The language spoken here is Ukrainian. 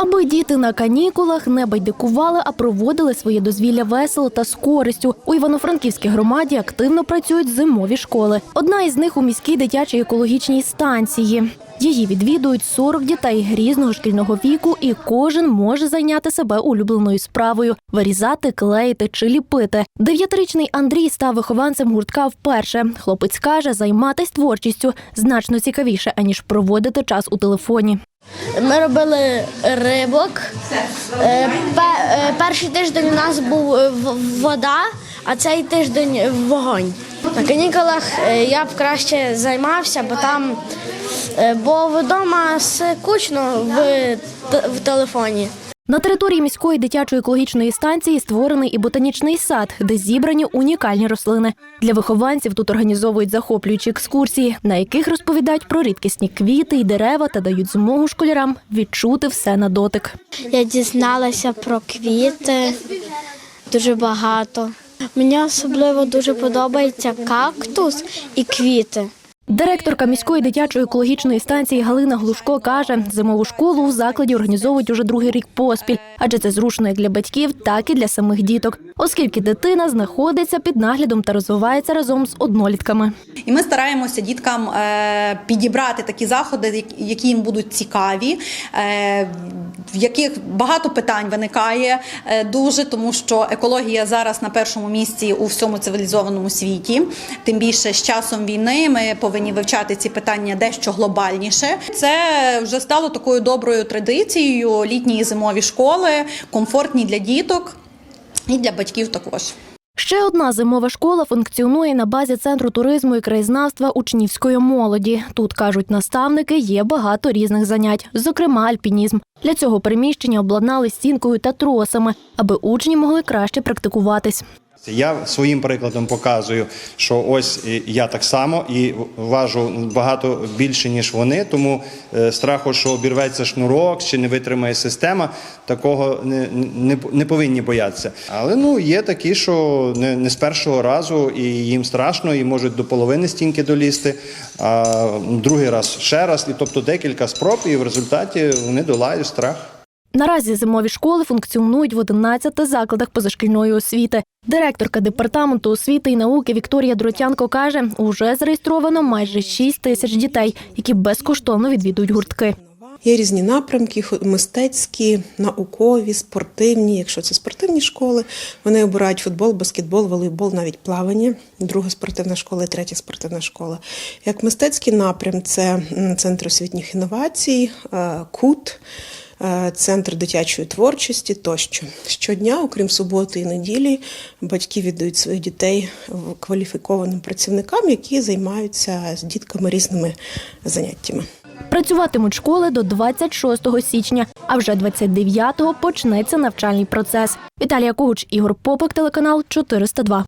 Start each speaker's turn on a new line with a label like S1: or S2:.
S1: Аби діти на канікулах не байдикували, а проводили своє дозвілля весело та з користю. У Івано-Франківській громаді активно працюють зимові школи. Одна із них у міській дитячій екологічній станції. Її відвідують 40 дітей різного шкільного віку, і кожен може зайняти себе улюбленою справою вирізати, клеїти чи ліпити. Дев'ятирічний Андрій став вихованцем гуртка вперше. Хлопець каже, займатися творчістю значно цікавіше, аніж проводити час у телефоні.
S2: Ми робили рибок. Е, е, Перший тиждень у нас був е, вода, а цей тиждень вогонь. На канікулах я б краще займався, бо там бо вдома скучно в, в телефоні.
S1: На території міської дитячої екологічної станції створений і ботанічний сад, де зібрані унікальні рослини. Для вихованців тут організовують захоплюючі екскурсії, на яких розповідають про рідкісні квіти і дерева та дають змогу школярам відчути все на дотик.
S2: Я дізналася про квіти дуже багато. Мені особливо дуже подобається кактус і квіти.
S1: Директорка міської дитячої екологічної станції Галина Глушко каже, зимову школу у закладі організовують уже другий рік поспіль, адже це зручно як для батьків, так і для самих діток, оскільки дитина знаходиться під наглядом та розвивається разом з однолітками.
S3: І ми стараємося діткам е, підібрати такі заходи, які- які їм будуть цікаві, е, в яких багато питань виникає е, дуже, тому що екологія зараз на першому місці у всьому цивілізованому світі. Тим більше з часом війни ми повинні вивчати ці питання дещо глобальніше. Це вже стало такою доброю традицією. Літні і зимові школи, комфортні для діток і для батьків також.
S1: Ще одна зимова школа функціонує на базі центру туризму і краєзнавства учнівської молоді. Тут кажуть наставники, є багато різних занять, зокрема альпінізм. Для цього приміщення обладнали стінкою та тросами, аби учні могли краще практикуватись.
S4: Я своїм прикладом показую, що ось я так само і важу багато більше ніж вони. Тому е, страху, що обірветься шнурок чи не витримає система, такого не, не, не повинні боятися. Але ну є такі, що не, не з першого разу і їм страшно, і можуть до половини стінки долізти, а другий раз ще раз, і тобто декілька спроб, і в результаті вони долають страх.
S1: Наразі зимові школи функціонують в 11 закладах позашкільної освіти. Директорка департаменту освіти і науки Вікторія Дротянко каже, уже зареєстровано майже 6 тисяч дітей, які безкоштовно відвідують гуртки.
S5: Є різні напрямки: мистецькі, наукові, спортивні. Якщо це спортивні школи, вони обирають футбол, баскетбол, волейбол, навіть плавання. Друга спортивна школа і третя спортивна школа. Як мистецький напрям, це центр освітніх інновацій, е, кут. Е, Центр дитячої творчості тощо щодня, окрім суботи і неділі, батьки віддають своїх дітей кваліфікованим працівникам, які займаються з дітками різними заняттями.
S1: Працюватимуть школи до 26 січня, а вже 29-го почнеться навчальний процес. Віталія Когуч, Ігор Попик, телеканал 402.